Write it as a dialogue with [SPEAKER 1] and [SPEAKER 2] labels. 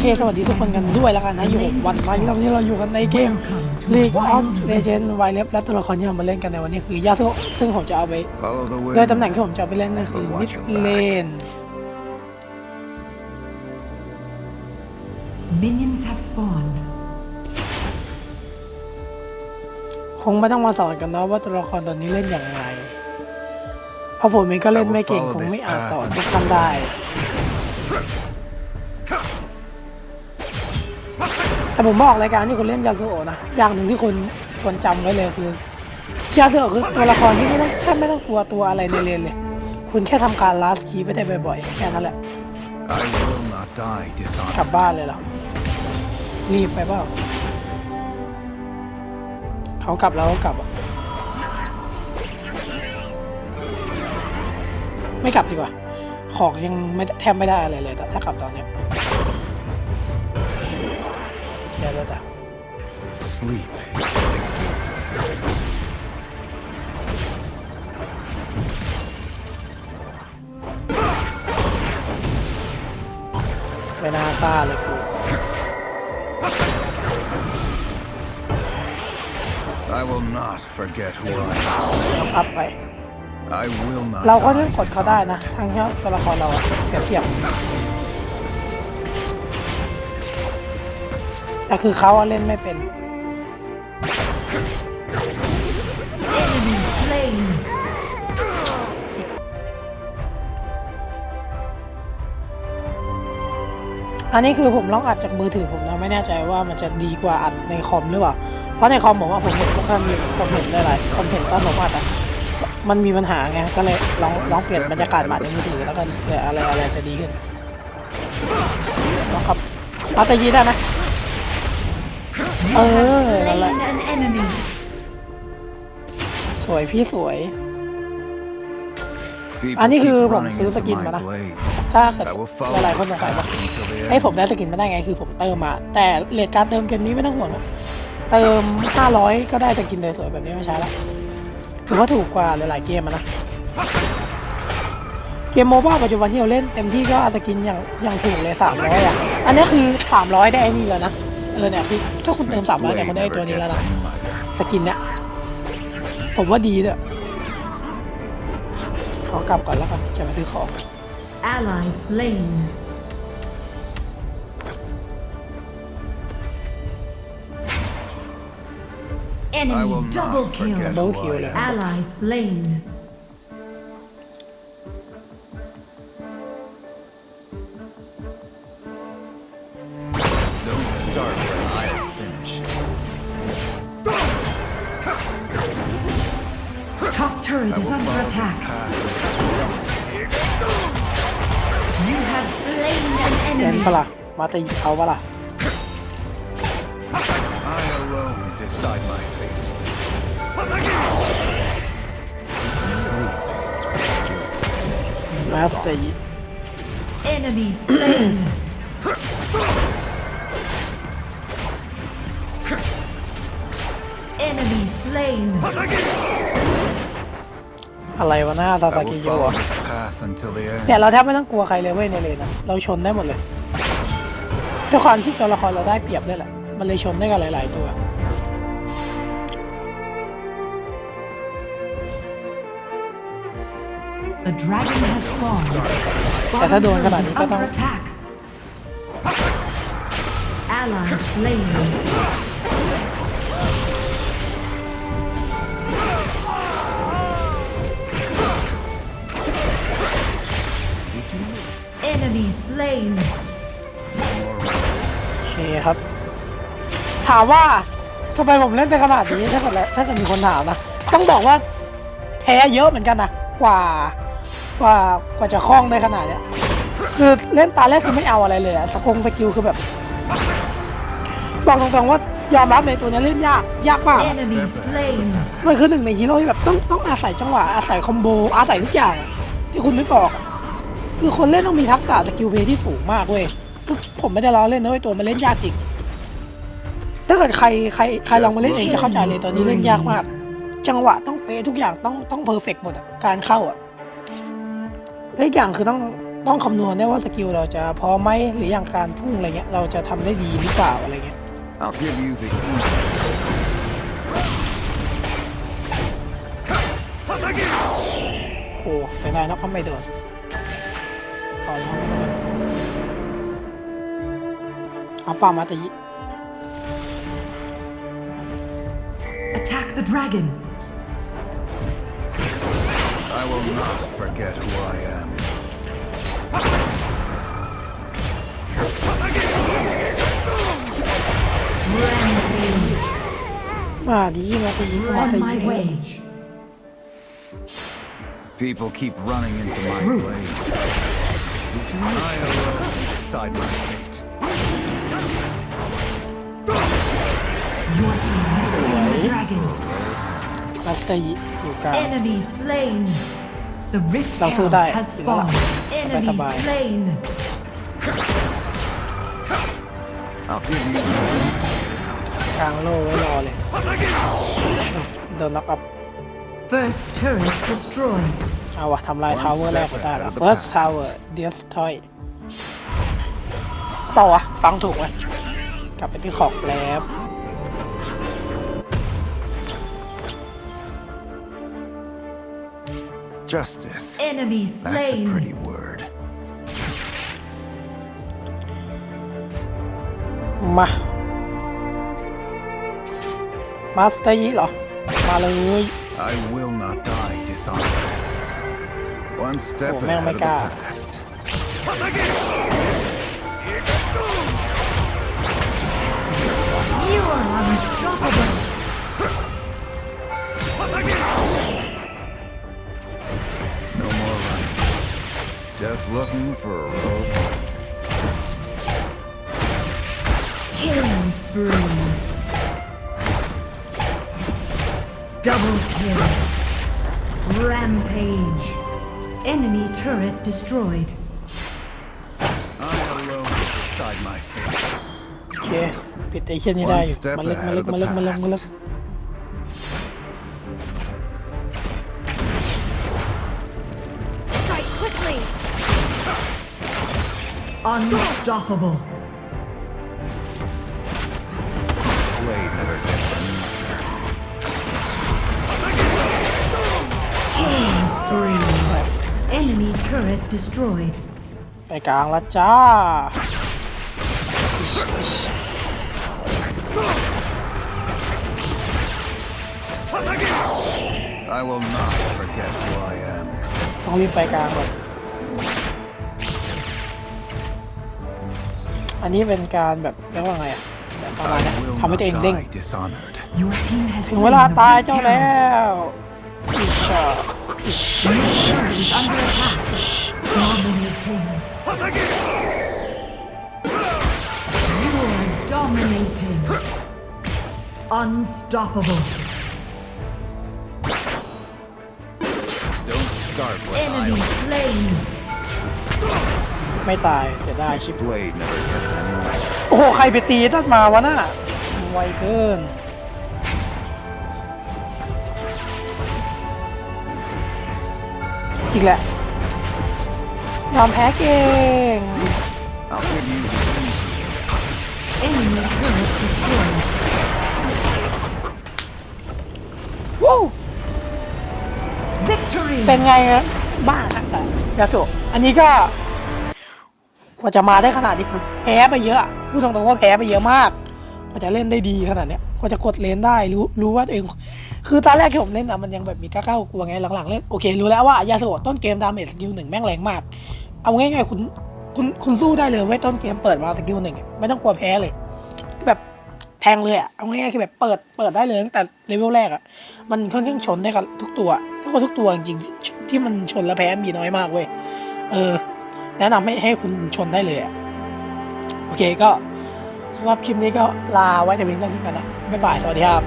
[SPEAKER 1] เค สวัสดีทุกคนกันด้วยแล้วกันนะ อยู่กับวันวันนี้เราอยู่กันในเกม League of Legends w i l d และตัวละครที่เรามาเล่นกันในวันนี้คือยาสุซึ่งผมจะเอาไป
[SPEAKER 2] Follow the
[SPEAKER 1] โดย
[SPEAKER 2] wind.
[SPEAKER 1] ตำแหน่งที่ผมจะเอาไปเล่นนั่นคือ
[SPEAKER 2] But
[SPEAKER 1] มิ
[SPEAKER 2] watch
[SPEAKER 1] ด
[SPEAKER 2] your
[SPEAKER 1] เล
[SPEAKER 2] back.
[SPEAKER 1] น
[SPEAKER 3] Minions have spawned.
[SPEAKER 1] คงไม่ต้องมาสอนกันเนาะว่าตัวละครตอนนี้เล่นอย่างไรเพราะผมเองก็เล่นไม่เก่งคงไม่อาจสอนทุกท่านได้ แต่ผมบอกรายการที่คุณเล่นยาสุโอะนะอย่างหนึ่งที่คุณควรจำไว้เลยคือยาสุโอะคือตัวละครที่ไม่ต้องแทบไม่ต้องกลัวตัวอะไรในเลนเลย คุณแค่ทำการลาสคีไปได้บ่อยๆแค่นั้นแหละ
[SPEAKER 2] I will not die
[SPEAKER 1] กลับ
[SPEAKER 2] dishonored.
[SPEAKER 1] บ้านเลยเหรอรีบไปเปล่าเขากลับแล้วก็กลับอะไม่กลับดีกว่า ของยังไม่แทบไม่ได้อะไรเลยแต่ถ้ากลับตอนเนี้ย
[SPEAKER 2] Sleep.
[SPEAKER 1] ไม่น่าซ่าเลยกู
[SPEAKER 2] I will not forget who I
[SPEAKER 1] อัพไป
[SPEAKER 2] am. I will not
[SPEAKER 1] เราก็
[SPEAKER 2] die
[SPEAKER 1] เล่นกดเขาได้
[SPEAKER 2] dishonored.
[SPEAKER 1] นะ ทั้งที่ตัวละครเราอะเสียเปรียบแต่คือเขาอะเล่นไม่เป็น อันนี้คือผมลองอัดจากมือถือผมนะไม่แน่ใจว่ามันจะดีกว่าอัดในคอมหรือเปล่า เพราะในคอมผมว่าผมเห็นพวกท่านผมเห็นหลายๆผมเห็นตอนผมอัดอะมันมีปัญหาไงก็เลยลองลองเปลี่ยนบรรยากาศมาในมือถือแล้วกันเผื่ออะไรอะไรจะดีขึ้นลองครับเอาแต่ยีได้ไหมเออนั่นแหละ
[SPEAKER 3] Slain an enemy.
[SPEAKER 1] สวยพี่สวย อันนี้คือผมซื้อสกินมานะ ถ้าเกิด
[SPEAKER 2] I will
[SPEAKER 1] หลาย
[SPEAKER 2] follow
[SPEAKER 1] ๆคนส
[SPEAKER 2] this
[SPEAKER 1] งสัยว่า
[SPEAKER 2] path until the
[SPEAKER 1] ไอ้ย
[SPEAKER 2] end.
[SPEAKER 1] ผมได้สกินมาได้ไงคือผมเติมมา แต่เลทการเติมเกมนี้ไม่ต้องห่วงนะเติม 500 ก็ได้สกินสวยๆแบบนี้ไม่ใช่ละถือว่าถูกกว่าหลายๆเกมอะนะเกมโมบ้าปัจจุบันที่เราเล่นเต็มที่ก็เอาสกินอย่างอย่างถูกเลย300อะ อันนี้คือ300ได้ไอ้นี่แล้วนะ เออเนี่ยคือถ้าคุณเติม
[SPEAKER 2] This
[SPEAKER 1] 300เนี่ย
[SPEAKER 2] blade
[SPEAKER 1] มันได้
[SPEAKER 2] never
[SPEAKER 1] ตัวนี้
[SPEAKER 2] gets
[SPEAKER 1] แล้วนะ
[SPEAKER 2] any lighter.
[SPEAKER 1] สกินเนี่ยผมว่าดีด้วยขอกลับก่อนแล้วกันจะมาซื้อของ
[SPEAKER 3] Ally slain.
[SPEAKER 2] I will
[SPEAKER 3] Enemy
[SPEAKER 2] not
[SPEAKER 3] double
[SPEAKER 2] forget
[SPEAKER 3] kill.
[SPEAKER 1] Double
[SPEAKER 2] who I
[SPEAKER 1] kill.
[SPEAKER 2] am.
[SPEAKER 3] Ally slain.
[SPEAKER 2] Don't start when I finish.
[SPEAKER 3] Top turret
[SPEAKER 2] I
[SPEAKER 3] is
[SPEAKER 2] will
[SPEAKER 3] under
[SPEAKER 2] follow this
[SPEAKER 3] attack. An
[SPEAKER 1] เล่น
[SPEAKER 3] enemy.
[SPEAKER 1] ปะล่ะมาตีเขาปะล่ะ
[SPEAKER 2] I alone decide my fate. Sleep.
[SPEAKER 1] มาสเตย์
[SPEAKER 3] Enemy slain. Enemy slain.
[SPEAKER 1] อะไรวะหน้าซา
[SPEAKER 2] I
[SPEAKER 1] ซา
[SPEAKER 2] will
[SPEAKER 1] กิโย
[SPEAKER 2] follow
[SPEAKER 1] อะ
[SPEAKER 2] this path until the
[SPEAKER 1] เนี่ย
[SPEAKER 2] end.
[SPEAKER 1] เราแทบไม่ต้องกลัวใครเลยเว้ยในเลนอะเราชนได้หมดเลยด้วยความที่ตัวละครเราได้เปรียบด้วยแหละ มันเลยชนได้กับหลาย ๆ ตัว
[SPEAKER 3] The dragon has spawned.
[SPEAKER 1] แต่ถ้าโดนขนาด
[SPEAKER 3] Bottom
[SPEAKER 1] นี้
[SPEAKER 3] turret
[SPEAKER 1] ก็
[SPEAKER 3] is
[SPEAKER 1] ต้อง
[SPEAKER 3] under attack. Ally slain. Enemy slain.
[SPEAKER 1] โอเคครับ ถามว่าทำไมผมเล่นได้ขนาดนี้ถ้าเกิดถ้าเกิดมีคนถามนะต้องบอกว่าแพ้เยอะเหมือนกันนะกว่ากว่ากว่าจะคล่องได้ขนาดเนี้ยคือเล่นตาแรกคือไม่เอาอะไรเลยอะสกงสกิลคือแบบบอกตรงๆว่ายอมรับในตัวเนี้ยเล่นยากยากมาก
[SPEAKER 3] Enemy slain.
[SPEAKER 1] มันคือหนึ่งในฮีโร่ที่แบบต้องต้องอาศัยจังหวะอาศัยคอมโบอาศัยทุกอย่างอะที่คุณนึกออกอะ คือคนเล่นต้องมีทักษะสกิลเพลย์ที่สูงมากเว้ยคือผมไม่ได้ล้อเล่นนะเว้ยตัวมันเล่นยากจริงถ้าเกิดใครใครใครลองมาเล่นเองจะเข้าใจเลยตอนนี้เล่นยากมาก จังหวะต้องเป๊ะทุกอย่างต้องต้องเพอร์เฟกหมดอะการเข้าอะและอีกอย่างคือต้องต้องคำนวณได้ว่าสกิลเราจะพร้อมไหมหรืออย่างการพุ่งอะไรเงี้ยเราจะทำได้ดีหรือเปล่าอะไรเงี้ย
[SPEAKER 2] I'll give you the easy.
[SPEAKER 1] โอ้เสียดายนะเขาไม่โดน ต่อแล้วไม่โดนเอาป่ามาตะยิ
[SPEAKER 3] Attack the dragon.
[SPEAKER 2] I will not forget who I am.
[SPEAKER 1] มาดีมาตะยิมา
[SPEAKER 3] On
[SPEAKER 1] ตะ
[SPEAKER 3] my
[SPEAKER 1] ยิ
[SPEAKER 3] wage.
[SPEAKER 2] People keep running into my blade. I alone decide my fate.
[SPEAKER 3] Your team has slain the dragon.
[SPEAKER 1] มาตะยิอยู่กลาง
[SPEAKER 3] Enemy slain. The rift
[SPEAKER 1] เราสู้
[SPEAKER 3] count
[SPEAKER 1] ได้
[SPEAKER 3] has
[SPEAKER 1] อยู่แล้วล่ะ
[SPEAKER 3] spawned. Enemy
[SPEAKER 1] สบายๆ
[SPEAKER 3] slain.
[SPEAKER 2] I'll give you
[SPEAKER 1] กลางโล่ไว้รอเลยโดนล็อกอัพ
[SPEAKER 3] First turret destroyed.
[SPEAKER 1] เอาวะทำลายทาวเวอร์แรกก็ได้แล้ว first tower destroy เปล่าวะฟังถูกไหมกลับไปที่ขอบแล้ว
[SPEAKER 2] justice.
[SPEAKER 3] Enemy
[SPEAKER 2] That's a
[SPEAKER 3] slain.
[SPEAKER 2] pretty word.
[SPEAKER 1] มา มาสเตอร์ยิเหรอ มาเลย
[SPEAKER 2] I will not die dishonored. One step
[SPEAKER 1] Oh,
[SPEAKER 2] ahead
[SPEAKER 1] my
[SPEAKER 2] of the past.
[SPEAKER 3] You are unstoppable.
[SPEAKER 2] No more running. Just looking for a rope.
[SPEAKER 3] Killing spree. Double kill. Rampage. Enemy turret destroyed.
[SPEAKER 2] I alone decide my fate.
[SPEAKER 1] โอเค ปิดไอ้เช่นนี้ได้อยู่
[SPEAKER 2] One step
[SPEAKER 1] มาลึกมา
[SPEAKER 2] ahead
[SPEAKER 1] ลึ
[SPEAKER 2] of
[SPEAKER 1] ก
[SPEAKER 2] the
[SPEAKER 1] มาลึกมาลึกมาลึก
[SPEAKER 2] past.
[SPEAKER 4] 'Strike quickly!
[SPEAKER 3] Unstoppable.
[SPEAKER 2] Blade never gets any
[SPEAKER 3] Killing spree. Enemy turret destroyed.
[SPEAKER 1] ไปกลางแล้วจ้า
[SPEAKER 2] I will not forget who I am.
[SPEAKER 1] ต้องรีบไปกลางก่อนอันนี้เป็นการแบบเรียกว่าไงอะแบบประมาณ
[SPEAKER 2] I
[SPEAKER 1] เนี้ย
[SPEAKER 2] will
[SPEAKER 1] ทำให้
[SPEAKER 2] not
[SPEAKER 1] ตัวเองเด้ง
[SPEAKER 2] die dishonored.
[SPEAKER 3] Your team has
[SPEAKER 1] ถึง
[SPEAKER 3] slain
[SPEAKER 1] เวลา
[SPEAKER 3] the
[SPEAKER 1] ตาย
[SPEAKER 3] rift
[SPEAKER 1] เจ้า
[SPEAKER 3] count.
[SPEAKER 1] แล้วอิชา
[SPEAKER 3] Your turret is under attack. Dominating. You are dominating. Unstoppable.
[SPEAKER 2] Don't start when I
[SPEAKER 3] Enemy slain.
[SPEAKER 1] ไม่ตายเสียดายชิบ
[SPEAKER 2] blade never gets any light.
[SPEAKER 1] โอ้โห ใครไปตีนั่นมาวะน่ะไวเกิน อีกแหละยอมแพ้เก่ง
[SPEAKER 2] I'll give you the easy.
[SPEAKER 3] Enemy turret destroyed.
[SPEAKER 1] ว้าว
[SPEAKER 3] Victory.
[SPEAKER 1] เป็นไงนะบ้านะแต่ยาสุอันนี้ก็กว่าจะมาได้ขนาดนี้คือแพ้ไปเยอะพูดตรงๆว่าแพ้ไปเยอะมาก กว่าจะเล่นได้ดีขนาดเนี้ยกว่าจะกดเลนได้รู้รู้ว่าตัวเอง คือตอนแรกที่ผมเล่นอะมันยังแบบมีกล้าๆกลัวไงหลังๆเล่นโอเครู้แล้วว่ายาสุต้นเกมดาเมจสกิลหนึ่งแม่งแรงมาก เอาง่ายๆคุณคุณคุณสู้ได้เลยเว้ยต้นเกมเปิดมาสกิลหนึ่งไม่ต้องกลัวแพ้เลย แบบแทงเลยอะเอาง่ายๆคือแบบเปิดเปิดได้เลยตั้งแต่เลเวลแรกอะมันค่อนข้างชนได้กับทุกตัวทุกคนทุกตัวจริงๆที่มันชนแล้วแพ้มีน้อยมากเว้ยเออ แนะนำให้ให้คุณชนได้เลยอะโอเคก็ สำหรับคลิปนี้ก็ลาไว้แต่เพียงเท่านี้กันนะบ๊ายบายสวัสดีครับ